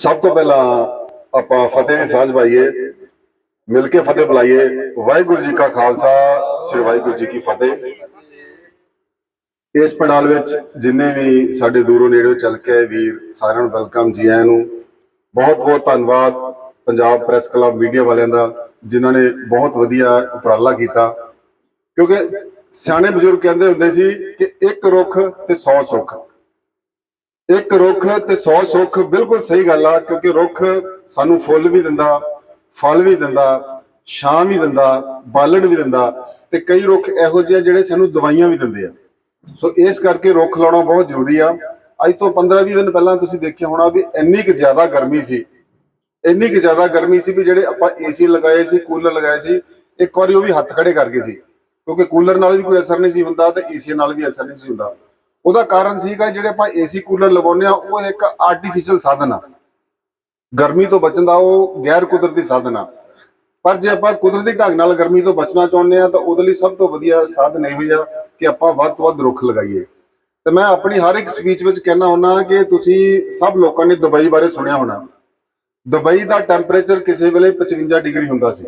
ਸਭ ਤੋਂ ਪਹਿਲਾਂ ਆਪਾਂ ਫਤਿਹ ਦੀ ਸਾਂਝ ਪਾਈਏ, ਮਿਲ ਕੇ ਫਤਿਹ ਬੁਲਾਈਏ। ਵਾਹਿਗੁਰੂ ਜੀ ਕਾ ਖਾਲਸਾ, ਸ੍ਰੀ ਵਾਹਿਗੁਰੂ ਜੀ ਕੀ ਫਤਿਹ। ਇਸ ਪੰਡਾਲ ਵਿੱਚ ਜਿੰਨੇ ਵੀ ਸਾਡੇ ਦੂਰੋਂ ਨੇੜਿਓਂ ਚੱਲ ਕੇ ਆਏ ਵੀਰ, ਸਾਰਿਆਂ ਨੂੰ ਵੈਲਕਮ ਜੀ ਆਇਆਂ ਨੂੰ। ਬਹੁਤ ਬਹੁਤ ਧੰਨਵਾਦ ਪੰਜਾਬ ਪ੍ਰੈਸ ਕਲੱਬ ਮੀਡੀਆ ਵਾਲਿਆਂ ਦਾ, ਜਿਨ੍ਹਾਂ ਨੇ ਬਹੁਤ ਵਧੀਆ ਉਪਰਾਲਾ ਕੀਤਾ। ਕਿਉਂਕਿ ਸਿਆਣੇ ਬਜ਼ੁਰਗ ਕਹਿੰਦੇ ਹੁੰਦੇ ਸੀ ਕਿ ਇੱਕ ਰੁੱਖ ਤੇ 100 ਸੁੱਖ। ਇੱਕ ਰੁੱਖ ਤੇ 100 ਸੁੱਖ ਬਿਲਕੁਲ ਸਹੀ ਗੱਲ ਆ, ਕਿਉਂਕਿ ਰੁੱਖ ਸਾਨੂੰ ਫੁੱਲ ਵੀ ਦਿੰਦਾ, ਫਲ ਵੀ ਦਿੰਦਾ, ਛਾਂ ਵੀ ਦਿੰਦਾ, ਬਾਲਣ ਵੀ ਦਿੰਦਾ ਤੇ ਕਈ ਰੁੱਖ ਇਹੋ ਜਿਹੇ ਆ ਜਿਹੜੇ ਸਾਨੂੰ ਦਵਾਈਆਂ ਵੀ ਦਿੰਦੇ ਆ। ਸੋ ਇਸ ਕਰਕੇ ਰੁੱਖ ਲਾਉਣਾ ਬਹੁਤ ਜ਼ਰੂਰੀ ਆ। ਅੱਜ ਤੋਂ 15-20 ਦਿਨ ਪਹਿਲਾਂ ਤੁਸੀਂ ਦੇਖਿਆ ਹੋਣਾ ਵੀ ਇੰਨੀ ਕੁ ਜ਼ਿਆਦਾ ਗਰਮੀ ਸੀ। ਇੰਨੀ ਕੁ ਜ਼ਿਆਦਾ ਗਰਮੀ ਸੀ ਵੀ ਜਿਹੜੇ ਆਪਾਂ ਏਸੀ ਲਗਾਏ ਸੀ, ਕੂਲਰ ਲਗਾਏ ਸੀ, ਇੱਕ ਵਾਰੀ ਉਹ ਵੀ ਹੱਥ ਖੜੇ ਕਰ ਗਏ ਸੀ। ਕਿਉਂਕਿ ਕੂਲਰ ਨਾਲ ਵੀ ਕੋਈ ਅਸਰ ਨਹੀਂ ਸੀ ਹੁੰਦਾ ਤੇ ਏਸੀ ਨਾਲ ਵੀ ਅਸਰ ਨਹੀਂ ਸੀ ਹੁੰਦਾ। ਉਹਦਾ ਕਾਰਨ ਸੀਗਾ ਜਿਹੜੇ ਆਪਾਂ ਏਸੀ ਕੂਲਰ ਲਗਾਉਂਦੇ ਆ ਉਹ ਇੱਕ ਆਰਟੀਫੀਸ਼ੀਅਲ ਸਾਧਨ ਆ। ਗਰਮੀ ਤੋਂ ਬਚਣ ਦਾ ਉਹ ਗੈਰ ਕੁਦਰਤੀ ਸਾਧਨ ਆ। ਪਰ ਜੇ ਆਪਾਂ ਕੁਦਰਤੀ ਢੰਗ ਨਾਲ ਗਰਮੀ ਤੋਂ ਬਚਣਾ ਚਾਹੁੰਦੇ ਆ ਤਾਂ ਉਹਦੇ ਲਈ ਸਭ ਤੋਂ ਵਧੀਆ ਸਾਧਨ ਇਹੋ ਹੀ ਆ ਕਿ ਆਪਾਂ ਵੱਧ ਤੋਂ ਵੱਧ ਰੁੱਖ ਲਗਾਈਏ। ਤੇ ਮੈਂ ਆਪਣੀ ਹਰ ਇੱਕ ਸਪੀਚ ਵਿੱਚ ਕਹਿਣਾ ਹੁੰਦਾ ਕਿ ਤੁਸੀਂ ਸਭ ਲੋਕਾਂ ਨੇ ਦੁਬਈ ਬਾਰੇ ਸੁਣਿਆ ਹੋਣਾ। ਦੁਬਈ ਦਾ ਟੈਂਪਰੇਚਰ ਕਿਸੇ ਵੇਲੇ 55 ਡਿਗਰੀ ਹੁੰਦਾ ਸੀ।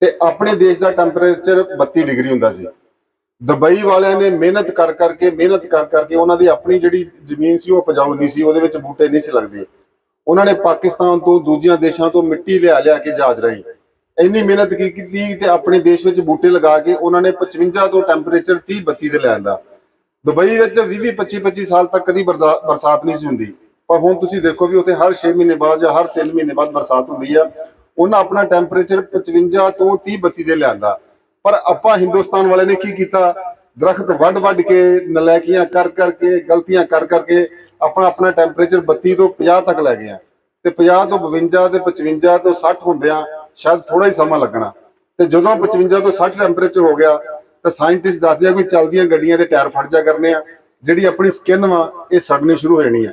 ਤੇ ਆਪਣੇ ਦੇਸ਼ ਦਾ ਟੈਂਪਰੇਚਰ 32 ਡਿਗਰੀ ਹੁੰਦਾ ਸੀ। ਦੁਬਈ ਵਾਲਿਆਂ ਨੇ ਮਿਹਨਤ ਕਰ ਕਰਕੇ, ਮਿਹਨਤ ਕਰ ਕਰਕੇ ਉਹਨਾਂ ਦੀ ਆਪਣੀ ਜਿਹੜੀ ਜ਼ਮੀਨ ਸੀ, ਉਹ ਉਪਜਾਊ ਨਹੀਂ ਸੀ, ਉਹਦੇ ਵਿੱਚ ਬੂਟੇ ਨਹੀਂ ਸੀ ਲੱਗਦੇ। ਉਹਨਾਂ ਨੇ ਪਾਕਿਸਤਾਨ ਤੋਂ ਦੂਜਿਆਂ ਦੇਸ਼ਾਂ ਤੋਂ ਮਿੱਟੀ ਲਿਆ ਲਿਆ ਕੇ ਜਹਾਜ਼ ਰਾਹੀਂ। ਇੰਨੀ ਮਿਹਨਤ ਕੀ ਕੀਤੀ ਤੇ ਆਪਣੇ ਦੇਸ਼ ਵਿੱਚ ਬੂਟੇ ਲਗਾ ਕੇ ਉਹਨਾਂ ਨੇ 55 ਤੋਂ ਟੈਂਪਰੇਚਰ 30 32 ਤੇ ਲੈ ਆਂਦਾ ਦੁਬਈ ਵਿੱਚ 20 20 25 25 ਸਾਲ ਤੱਕ ਕਦੀ ਬਰਦਾ- ਬਰਸਾਤ ਨਹੀਂ ਸੀ ਹੁੰਦੀ। ਪਰ ਹੁਣ ਤੁਸੀਂ ਦੇਖੋ ਵੀ ਉੱਥੇ ਹਰ 6 ਮਹੀਨੇ ਬਾਅਦ ਜਾਂ ਹਰ 3 ਮਹੀਨੇ ਬਾਅਦ ਬਰਸਾਤ ਹੁੰਦੀ ਆ। ਉਹਨਾਂ ਆਪਣਾ ਟੈਂਪਰੇਚਰ 55 ਤੋਂ 30 32 ਤੇ ਲਿਆਂਦਾ। ਪਰ ਆਪਾਂ ਹਿੰਦੁਸਤਾਨ ਵਾਲੇ ਨੇ ਕੀ ਕੀਤਾ? ਦਰਖਤ ਵੱਢ ਵੱਢ ਕੇ ਨਲਾਇਕੀਆਂ ਕਰ ਕਰਕੇ ਗਲਤੀਆਂ ਕਰ ਕਰਕੇ ਆਪਣਾ ਆਪਣਾ ਟੈਂਪਰੇਚਰ 32 ਤੋਂ 50 ਤੱਕ ਲੈ ਗਏ ਆ ਤੇ 50 ਤੋਂ 52 ਤੇ 55 ਤੋਂ 60 ਹੁੰਦਿਆਂ ਸ਼ਾਇਦ ਥੋੜਾ ਹੀ ਸਮਾਂ ਲੱਗਣਾ। ਤੇ ਜਦੋਂ 55 ਤੋਂ 60 ਟੈਂਪਰੇਚਰ ਹੋ ਗਿਆ, ਤਾਂ ਸਾਇੰਟਿਸਟ ਦੱਸਦੇ ਆ ਵੀ ਚੱਲਦੀਆਂ ਗੱਡੀਆਂ ਦੇ ਟਾਇਰ ਫਟ ਜਾ ਕਰਨੇ ਆ, ਜਿਹੜੀ ਆਪਣੀ ਸਕਿਨ ਵਾ, ਇਹ ਸੜਨੀ ਸ਼ੁਰੂ ਹੋ ਜਾਣੀ ਆ।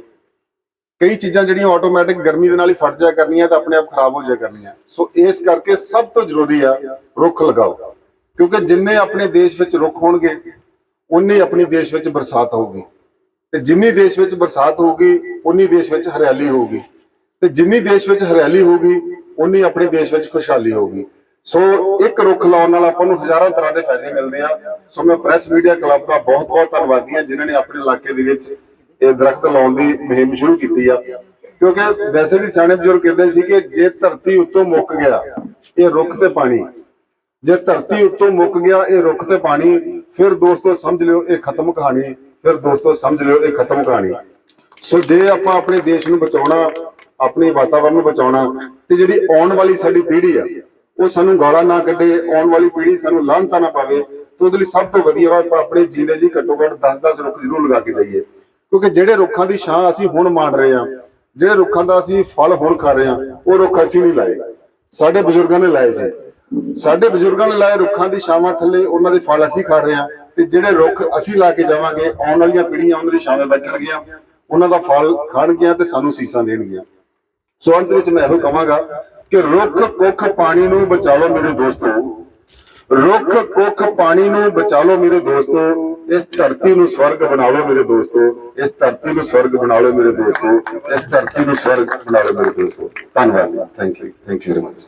ਕਈ ਚੀਜ਼ਾਂ ਜਿਹੜੀਆਂ ਆਟੋਮੈਟਿਕ ਗਰਮੀ ਦੇ ਨਾਲ ਹੀ ਫਟ ਜਾ ਕਰਨੀਆਂ, ਤਾਂ ਆਪਣੇ ਆਪ ਖਰਾਬ ਹੋ ਜਾ ਕਰਨੀਆਂ। ਸੋ ਇਸ ਕਰਕੇ ਸਭ ਤੋਂ ਜ਼ਰੂਰੀ ਆ, ਰੁੱਖ ਲਗਾਓ। ਕਿਉਂਕਿ ਜਿੰਨੇ ਆਪਣੇ ਦੇਸ਼ ਵਿੱਚ ਰੁੱਖ ਹੋਣਗੇ ਉਨੀ ਆਪਣੇ ਦੇਸ਼ ਵਿੱਚ ਬਰਸਾਤ ਹੋਊਗੀ। ਤੇ ਜਿੰਨੀ ਦੇਸ਼ ਵਿੱਚ ਬਰਸਾਤ ਹੋਊਗੀ ਉਨੀ ਦੇਸ਼ ਵਿੱਚ ਹਰਿਆਲੀ ਹੋਊਗੀ। ਤੇ ਜਿੰਨੀ ਦੇਸ਼ ਵਿੱਚ ਹਰਿਆਲੀ ਹੋਊਗੀ ਉਨੀ ਆਪਣੇ ਦੇਸ਼ ਵਿੱਚ ਖੁਸ਼ਹਾਲੀ ਹੋਊਗੀ। ਸੋ ਇੱਕ ਰੁੱਖ ਲਾਉਣ ਨਾਲ ਆਪਾਂ ਨੂੰ ਹਜ਼ਾਰਾਂ ਤਰ੍ਹਾਂ ਦੇ ਫਾਇਦੇ ਮਿਲਦੇ ਆ। ਸੋ ਮੈਂ ਪ੍ਰੈਸ ਮੀਡੀਆ ਕਲੱਬ ਦਾ ਬਹੁਤ ਬਹੁਤ ਧੰਨਵਾਦੀ ਹਾਂ, ਜਿਨ੍ਹਾਂ ਨੇ ਆਪਣੇ ਇਲਾਕੇ ਦੇ ਵਿੱਚ ਇਹ ਦਰਖਤ ਲਾਉਣ ਦੀ ਮੁਹਿੰਮ ਸ਼ੁਰੂ ਕੀਤੀ ਆ। ਕਿਉਂਕਿ ਵੈਸੇ ਵੀ ਸਿਆਣੇ ਬਜ਼ੁਰਗ ਕਹਿੰਦੇ ਸੀ ਕਿ ਜੇ ਧਰਤੀ ਉੱਤੋਂ ਮੁੱਕ ਗਿਆ, ਇਹ ਰੁੱਖ ਤੇ ਪਾਣੀ। ਜੇ ਧਰਤੀ ਉੱਤੋਂ ਮੁੱਕ ਗਿਆ, ਇਹ ਰੁੱਖ ਤੇ ਪਾਣੀ, ਫਿਰ ਦੋਸਤੋ ਸਮਝ ਲਿਓ ਇਹ ਖਤਮ ਕਹਾਣੀ, ਫਿਰ ਦੋਸਤੋ ਸਮਝ ਲਿਓ ਇਹ ਖਤਮ ਕਹਾਣੀ। ਸੋ ਜੇ ਆਪਾਂ ਆਪਣੇ ਦੇਸ਼ ਨੂੰ ਬਚਾਉਣਾ, ਆਪਣੇ ਵਾਤਾਵਰਣ ਨੂੰ ਬਚਾਉਣਾ, ਤੇ ਜਿਹੜੀ ਆਉਣ ਵਾਲੀ ਸਾਡੀ ਪੀੜ੍ਹੀ ਆ, ਉਹ ਸਾਨੂੰ ਗਾਲਾਂ ਨਾ ਕੱਢੇ, ਆਉਣ ਵਾਲੀ ਪੀੜ੍ਹੀ ਸਾਨੂੰ ਲਾਂਭਤਾ ਨਾ ਪਾਵੇ, ਤੇ ਉਹਦੇ ਲਈ ਸਭ ਤੋਂ ਵਧੀਆ ਵਾ ਆਪਾਂ ਆਪਣੇ ਜੀਂਦੇ ਜੀ ਘੱਟੋ ਘੱਟ 10-10 ਰੁੱਖ ਜ਼ਰੂਰ ਲਗਾ ਕੇ ਜਾਈਏ। ਕਿਉਂਕਿ ਜਿਹੜੇ ਰੁੱਖਾਂ ਦੀ ਛਾਂ ਅਸੀਂ ਹੁਣ ਮਾਣ ਰਹੇ ਹਾਂ, ਜਿਹੜੇ ਰੁੱਖਾਂ ਦਾ ਅਸੀਂ ਫਲ ਹੁਣ ਖਾ ਰਹੇ ਹਾਂ, ਉਹ ਰੁੱਖ ਅਸੀਂ ਨਹੀਂ ਲਾਏ। ਸਾਡੇ ਬਜ਼ੁਰਗਾਂ ਨੇ ਲਾਏ ਸੀ। ਸਾਡੇ ਬਜ਼ੁਰਗਾਂ ਨੇ ਲਾਏ ਰੁੱਖਾਂ ਦੀ ਛਾਵਾਂ ਥੱਲੇ, ਉਹਨਾਂ ਦੇ ਫਲ ਅਸੀਂ ਖਾ ਰਹੇ ਹਾਂ ਤੇ ਜਿਹੜੇ ਰੁੱਖ ਅਸੀਂ ਲਾ ਕੇ ਜਾਵਾਂਗੇ, ਆਉਣ ਵਾਲੀਆਂ ਪੀੜ੍ਹੀਆਂ ਉਹਨਾਂ ਦੀ ਛਾਵੇਂ ਬੈਠਣਗੀਆਂ ਉਹਨਾਂ ਦਾ ਫਲ ਖਾਣਗੀਆਂ ਤੇ ਸਾਨੂੰ ਸੀਸਾਂ ਦੇਣਗੀਆਂ। ਸੋ ਅੰਤ ਵਿੱਚ ਮੈਂ ਇਹੋ ਕਹਾਂਗਾ ਕਿ ਰੁੱਖ, ਕੁੱਖ ਪਾਣੀ ਨੂੰ ਬਚਾ ਲਓ ਮੇਰੇ ਦੋਸਤੋ। ਰੁੱਖ, ਕੁੱਖ ਪਾਣੀ ਨੂੰ ਬਚਾ ਲਓ ਮੇਰੇ ਦੋਸਤੋ। ਇਸ ਧਰਤੀ ਨੂੰ ਸਵਰਗ ਬਣਾ ਲਓ ਮੇਰੇ ਦੋਸਤੋ। ਇਸ ਧਰਤੀ ਨੂੰ ਸਵਰਗ ਬਣਾ ਲਓ ਮੇਰੇ ਦੋਸਤੋ। ਇਸ ਧਰਤੀ ਨੂੰ ਸਵਰਗ ਬਣਾ ਲਓ ਮੇਰੇ ਦੋਸਤੋ। ਧੰਨਵਾਦ। Thank you thank you very much